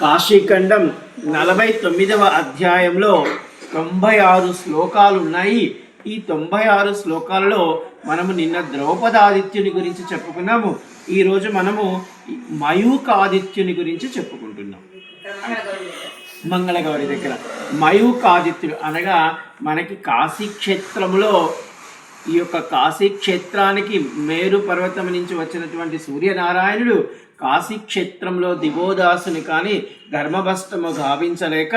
కాశీఖండం నలభై తొమ్మిదవ అధ్యాయంలో తొంభై ఆరు శ్లోకాలు ఉన్నాయి ఈ తొంభై ఆరు శ్లోకాలలో మనము నిన్న ద్రౌపదాదిత్యుని గురించి చెప్పుకున్నాము. ఈరోజు మనము మయూకాదిత్యుని గురించి చెప్పుకుంటున్నాం. మంగళగౌరి దగ్గర. మయూకాదిత్యుడు అనగా మనకి కాశీ క్షేత్రంలో ఈ యొక్క కాశీ క్షేత్రానికి మేరు పర్వతం నుంచి వచ్చినటువంటి సూర్యనారాయణుడు కాశీ క్షేత్రంలో దివోదాసుని కానీ ధర్మభష్టము గావించలేక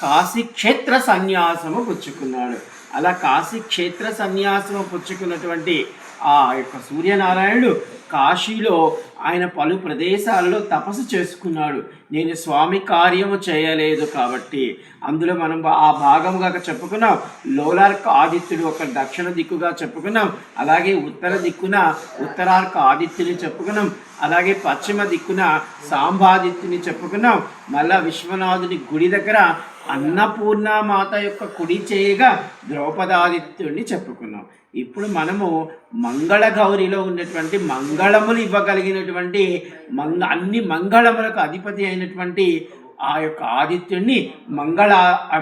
కాశీ క్షేత్ర సన్యాసము పుచ్చుకున్నాడు. అలా కాశీ క్షేత్ర సన్యాసము పుచ్చుకున్నటువంటి ఆ యొక్క సూర్యనారాయణుడు కాశీలో ఆయన పలు ప్రదేశాలలో తపస్సు చేసుకున్నాడు. నేను స్వామి కార్యము చేయలేదు కాబట్టి. అందులో మనం ఆ భాగంగా చెప్పుకున్నాం లోలార్క ఆదిత్యుడు ఒక దక్షిణ దిక్కుగా చెప్పుకున్నాం అలాగే ఉత్తర దిక్కున ఉత్తరార్క ఆదిత్యుని చెప్పుకున్నాం అలాగే పశ్చిమ దిక్కున సాంబాదిత్యుని చెప్పుకున్నాం మళ్ళా విశ్వనాథుని గుడి దగ్గర అన్నపూర్ణ మాత యొక్క కుడి చేయగా ద్రౌపదాదిత్యుడిని చెప్పుకున్నాం. ఇప్పుడు మనము మంగళగౌరిలో ఉన్నటువంటి మంగళములు ఇవ్వగలిగినటువంటి మంగ అన్ని మంగళములకు అధిపతి అయినటువంటి ఆ యొక్క ఆదిత్యుడిని మంగళ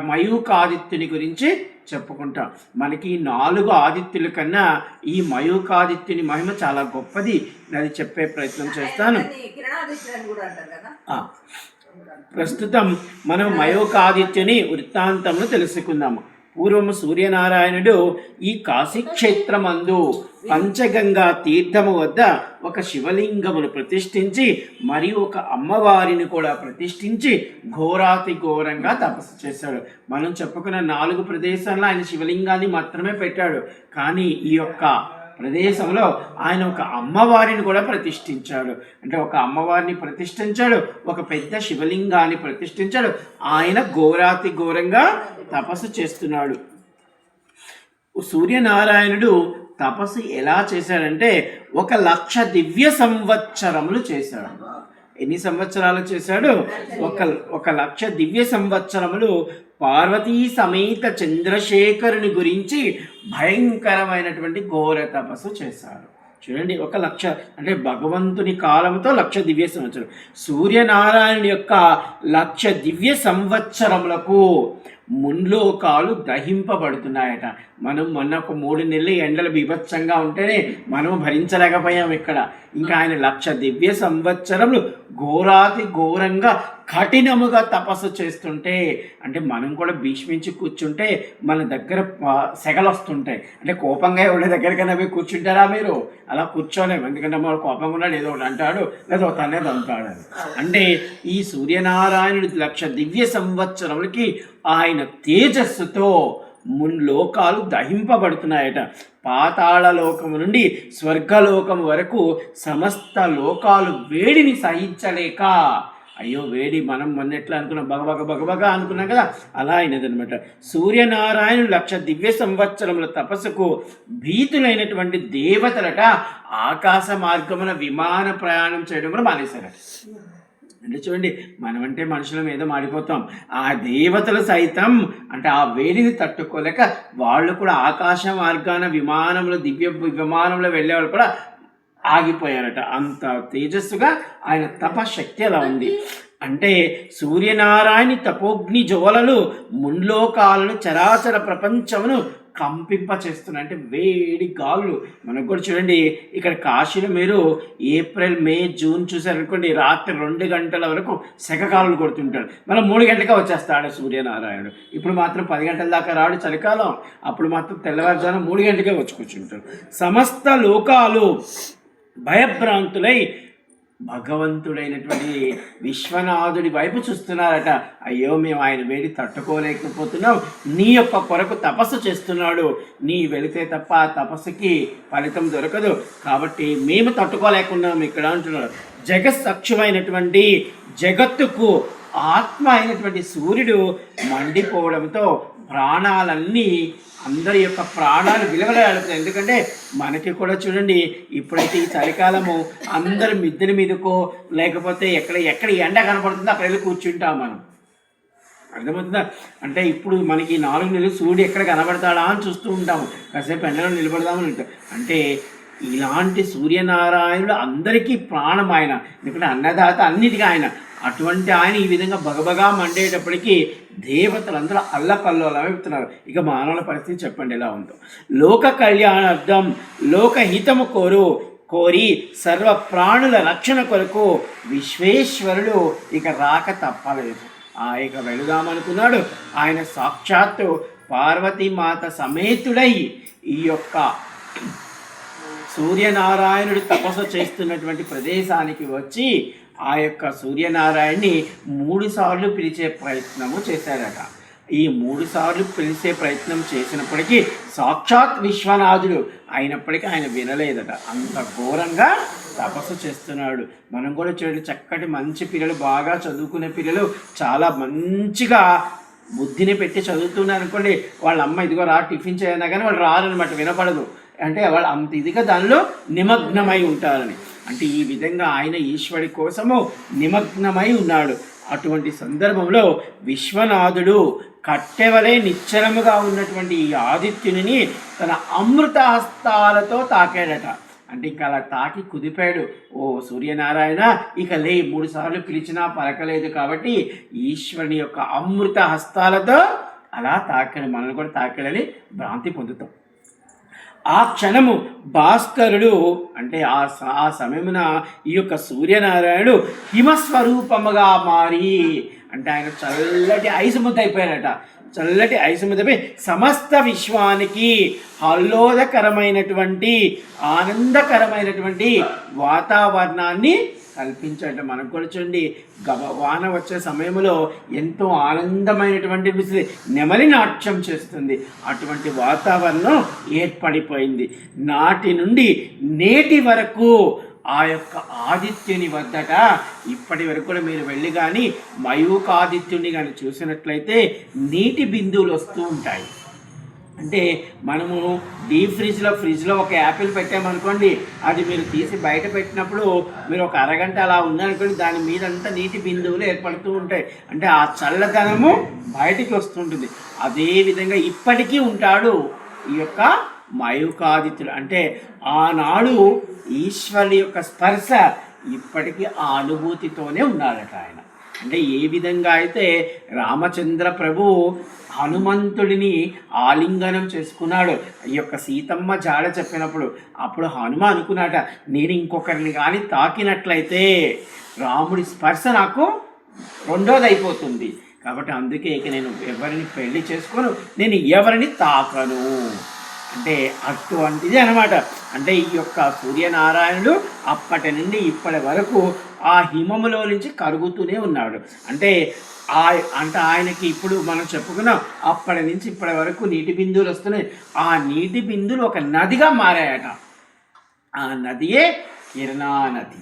మయూక ఆదిత్యుని గురించి చెప్పుకుంటాం. మనకి ఈ నాలుగు ఆదిత్యుల కన్నా ఈ మయూకాదిత్యుని మహిమ చాలా గొప్పది అది చెప్పే ప్రయత్నం చేస్తాను. ప్రస్తుతం మనం మయోకాదిత్యుని వృత్తాంతంలో తెలుసుకుందాము. పూర్వం సూర్యనారాయణుడు ఈ కాశీక్షేత్రమందు పంచగంగా తీర్థము వద్ద ఒక శివలింగమును ప్రతిష్ఠించి మరియు ఒక అమ్మవారిని కూడా ప్రతిష్ఠించి ఘోరాతి ఘోరంగా తపస్సు చేశాడు. మనం చెప్పుకున్న నాలుగు ప్రదేశాల్లో ఆయన శివలింగాన్ని మాత్రమే పెట్టాడు. కానీ ఈ యొక్క ప్రదేశంలో ఆయన ఒక అమ్మవారిని కూడా ప్రతిష్ఠించాడు. అంటే ఒక అమ్మవారిని ప్రతిష్ఠించాడు ఒక పెద్ద శివలింగాన్ని ప్రతిష్ఠించాడు. ఆయన ఘోరాతి ఘోరంగా తపస్సు చేస్తున్నాడు. సూర్యనారాయణుడు తపస్సు ఎలా చేశాడంటే ఒక లక్ష దివ్య సంవత్సరములు చేశాడు. ఎన్ని సంవత్సరాలు చేశాడు? ఒక ఒక లక్ష దివ్య సంవత్సరములు పార్వతీ సమేత చంద్రశేఖరుని గురించి భయంకరమైనటువంటి ఘోర తపస్సు చేశాడు. చూడండి ఒక లక్ష అంటే భగవంతుని కాలంతో లక్ష దివ్య సంవత్సరం. సూర్యనారాయణ యొక్క లక్ష దివ్య సంవత్సరములకు మున్లోకాలు దహింపబడుతున్నాయట. మనం మొన్న ఒక మూడు నెలలు ఎండలు బీభత్సంగా ఉంటేనే మనం భరించలేకపోయాం ఇక్కడ. ఇంకా ఆయన లక్ష దివ్య సంవత్సరములు ఘోరాతి ఘోరంగా కఠినముగా తపస్సు చేస్తుంటే అంటే మనం కూడా భీష్మించి కూర్చుంటే మన దగ్గర సెగలు వస్తుంటాయి అంటే కోపంగా ఎవరి దగ్గరికైనా పోయి కూర్చుంటారా మీరు? అలా కూర్చోలేము. ఎందుకంటే మన కోపంగా ఉన్నాడు ఏదో ఒకటి అంటాడు లేదో తనే అంటాడు. అంటే ఈ సూర్యనారాయణుడి లక్ష దివ్య సంవత్సరములకి ఆయన తేజస్సుతో మున్లోకాలు దహింపబడుతున్నాయట. పాతాళ లోకము నుండి స్వర్గలోకము వరకు సమస్త లోకాలు వేడిని సహించలేక. అయ్యో వేడి మనం మొన్నెట్లా అనుకున్నాం? బగబగ బగబగ అనుకున్నాం కదా? అలా అయినదనమాట సూర్యనారాయణ లక్ష దివ్య సంవత్సరముల తపస్సుకు భీతులైనటువంటి దేవతలట ఆకాశ మార్గమున విమాన ప్రయాణం చేయడం కూడా మానేశారట. అంటే చూడండి మనమంటే మనుషుల మీద మాడిపోతాం ఆ దేవతలు సైతం అంటే ఆ వేడిని తట్టుకోలేక వాళ్ళు కూడా ఆకాశ మార్గాన విమానంలో దివ్య విమానంలో వెళ్ళేవాళ్ళు కూడా ఆగిపోయారట. అంత తేజస్సుగా ఆయన తపశక్తి అలా ఉంది. అంటే సూర్యనారాయణ తపోగ్ని జ్వాలలు మున్లోకాలను చరాచర ప్రపంచమును కంపింప చేస్తున్నాయి అంటే వేడి గాలులు మనకు కూడా చూడండి ఇక్కడ కాశీలో మీరు ఏప్రిల్ మే జూన్ చూసారనుకోండి రాత్రి రెండు గంటల వరకు సెగకాలు కొడుతుంటాడు మళ్ళీ మూడు గంటలకే వచ్చేస్తాడు సూర్యనారాయణుడు. ఇప్పుడు మాత్రం పది గంటల దాకా రాడు చలికాలం. అప్పుడు మాత్రం తెల్లవారుజామున మూడు గంటలకే వచ్చి కూర్చుంటాడు సమస్త లోకాలు భయభ్రాంతులై భగవంతుడైనటువంటి విశ్వనాథుడి వైపు చూస్తున్నారట. అయ్యో మేము ఆయన వేడి తట్టుకోలేకపోతున్నాం. నీ యొక్క కొరకు తపస్సు చేస్తున్నాడు. నీ వెళితే తప్ప ఆ తపస్సుకి ఫలితం దొరకదు. కాబట్టి మేము తట్టుకోలేకున్నాం ఇక్కడ అంటున్నాడు జగత్సక్షమైనటువంటి జగత్తుకు ఆత్మ అయినటువంటి సూర్యుడు మండిపోవడంతో ప్రాణాలన్నీ అందరి యొక్క ప్రాణాలు విలువలాడుతాయి ఎందుకంటే మనకి కూడా చూడండి ఇప్పుడైతే ఈ చలికాలము అందరు మిద్దెల మీదకో లేకపోతే ఎక్కడ ఎక్కడ ఎండ కనపడుతుందో అక్కడ వెళ్ళి కూర్చుంటాం మనం. అర్థమవుతుందా? అంటే ఇప్పుడు మనకి నాలుగు నెలలు సూర్యుడు ఎక్కడ కనబడతాడా అని చూస్తూ ఉంటాము కాసేపు ఎండలో నిలబడదామని ఉంటాం. అంటే ఇలాంటి సూర్యనారాయణుడు అందరికీ ప్రాణం ఆయన. ఎందుకంటే అన్నదాత అన్నిటికీ ఆయన. అటువంటి ఆయన ఈ విధంగా బగబగా మండేటప్పటికీ దేవతలందరూ అల్లకల్లోలం చెప్తున్నారు. ఇక మానవుల పరిస్థితి చెప్పండి ఎలా ఉందో. లోక కళ్యాణార్థం లోకహితము కోరు కోరి సర్వ ప్రాణుల రక్షణ కొరకు విశ్వేశ్వరుడు ఇక రాక తప్పలేదు. ఆ ఇక వెళుదామనుకున్నాడు ఆయన సాక్షాత్తు పార్వతీమాత సమేతుడై ఈ యొక్క సూర్యనారాయణుడు తపస్సు చేస్తున్నటువంటి ప్రదేశానికి వచ్చి ఆ యొక్క సూర్యనారాయణని మూడు సార్లు పిలిచే ప్రయత్నము చేశారట. ఈ మూడు సార్లు పిలిచే ప్రయత్నం చేసినప్పటికీ సాక్షాత్ విశ్వనాథుడు అయినప్పటికీ ఆయన వినలేదట. అంత ఘోరంగా తపస్సు చేస్తున్నాడు. మనం కూడా చూడండి చక్కటి మంచి పిల్లలు బాగా చదువుకునే పిల్లలు చాలా మంచిగా బుద్ధిని పెట్టి చదువుతున్నారు అనుకోండి వాళ్ళ అమ్మ ఇదిగో రా టిఫిన్ చేయనా కానీ వాళ్ళు రారనమాట వినపడదు. అంటే వాళ్ళు అంత ఇదిగా దానిలో నిమగ్నమై ఉంటారని. అంటే ఈ విధంగా ఆయన ఈశ్వరి కోసము నిమగ్నమై ఉన్నాడు. అటువంటి సందర్భంలో విశ్వనాథుడు కట్టెవలే నిశ్చలముగా ఉన్నటువంటి ఈ ఆదిత్యుని తన అమృత హస్తాలతో తాకాడట. అంటే ఇక అలా తాకి కుదిపాడు. ఓ సూర్యనారాయణ ఇక లే మూడు సార్లు పిలిచినా పలకలేదు కాబట్టి ఈశ్వరుని యొక్క అమృత హస్తాలతో అలా తాకాడు. మనల్ని కూడా తాకాడని భ్రాంతి పొందుతాం. ఆ క్షణము భాస్కరుడు అంటే ఆ స- ఆ సమయమున ఈ యొక్క సూర్యనారాయణుడు హిమస్వరూపముగా మారి అంటే ఆయన చల్లటి ఐసు ముద్ద అయిపోయాడట. చల్లటి ఐసు ముద్దపై సమస్త విశ్వానికి ఆహ్లాదకరమైనటువంటి ఆనందకరమైనటువంటి వాతావరణాన్ని కల్పించట మనకు కూడా చూడండి గబ వాన వచ్చే సమయంలో ఎంతో ఆనందమైనటువంటి విసిరి నెమలి నాట్యం చేస్తుంది. అటువంటి వాతావరణం ఏర్పడిపోయింది. నాటి నుండి నేటి వరకు ఆ యొక్క ఆదిత్యుని వద్దట ఇప్పటి వరకు కూడా మీరు వెళ్ళి కానీ మయూకాదిత్యుని కానీ చూసినట్లయితే నీటి బిందువులు వస్తూ ఉంటాయి. అంటే మనము డీప్ ఫ్రిడ్జ్లో ఫ్రిడ్జ్లో ఒక యాపిల్ పెట్టామనుకోండి అది మీరు తీసి బయట పెట్టినప్పుడు మీరు ఒక అరగంట అలా ఉందనుకోండి దాని మీద అంతా నీటి బిందువులు ఏర్పడుతూ ఉంటాయి. అంటే ఆ చల్లదనము బయటికి వస్తుంటుంది. అదేవిధంగా ఇప్పటికీ ఉంటాడు ఈ యొక్క మయూకాదిత్యుడు. అంటే ఆనాడు ఈశ్వరుని యొక్క స్పర్శ ఇప్పటికీ ఆ అనుభూతితోనే ఉన్నాడట ఆయన. అంటే ఏ విధంగా అయితే రామచంద్ర ప్రభు హనుమంతుడిని ఆలింగనం చేసుకున్నాడు. ఈ యొక్క సీతమ్మ జాడ చెప్పినప్పుడు అప్పుడు హనుమ అనుకున్నాట నేను ఇంకొకరిని కానీ తాకినట్లయితే రాముడి స్పర్శ నాకు రెండోది అయిపోతుంది కాబట్టి అందుకే ఇక నేను ఎవరిని పెళ్ళి చేసుకోను నేను ఎవరిని తాకను. అంటే అటువంటిది అనమాట అంటే ఈ యొక్క సూర్యనారాయణుడు అప్పటి నుండి ఇప్పటి వరకు ఆ హిమములో నుంచి కరుగుతూనే ఉన్నాడు. అంటే ఆ అంటే ఆయనకి ఇప్పుడు మనం చెప్పుకున్నాం అప్పటి నుంచి ఇప్పటి వరకు నీటి బిందువులు వస్తున్నాయి. ఆ నీటి బిందువులు ఒక నదిగా మారాయట. ఆ నదియే కిరణా నది.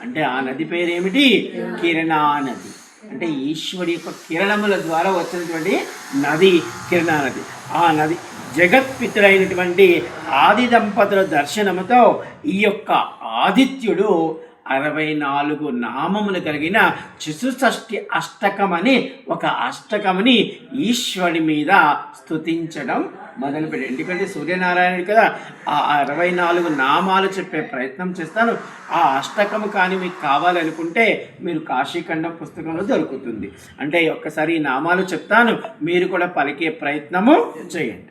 అంటే ఆ నది పేరేమిటి? కిరణా నది. అంటే ఈశ్వరి యొక్క కిరణముల ద్వారా వచ్చినటువంటి నది కిరణా నది. ఆ నది జగత్పితుడైనటువంటి ఆది దంపతుల దర్శనముతో ఈ యొక్క ఆదిత్యుడు అరవై నాలుగు నామములు కలిగిన చతుషష్ఠి అష్టకమని ఒక అష్టకమని ఈశ్వరుడి మీద స్థుతించడం మొదలుపెట్టి ఎందుకంటే సూర్యనారాయణుడు కదా ఆ అరవై నాలుగు నామాలు చెప్పే ప్రయత్నం చేస్తాను. ఆ అష్టకము కానీ మీకు కావాలనుకుంటే మీరు కాశీఖండం పుస్తకంలో దొరుకుతుంది. అంటే ఒక్కసారి ఈ నామాలు చెప్తాను మీరు కూడా పలికే ప్రయత్నము చేయండి.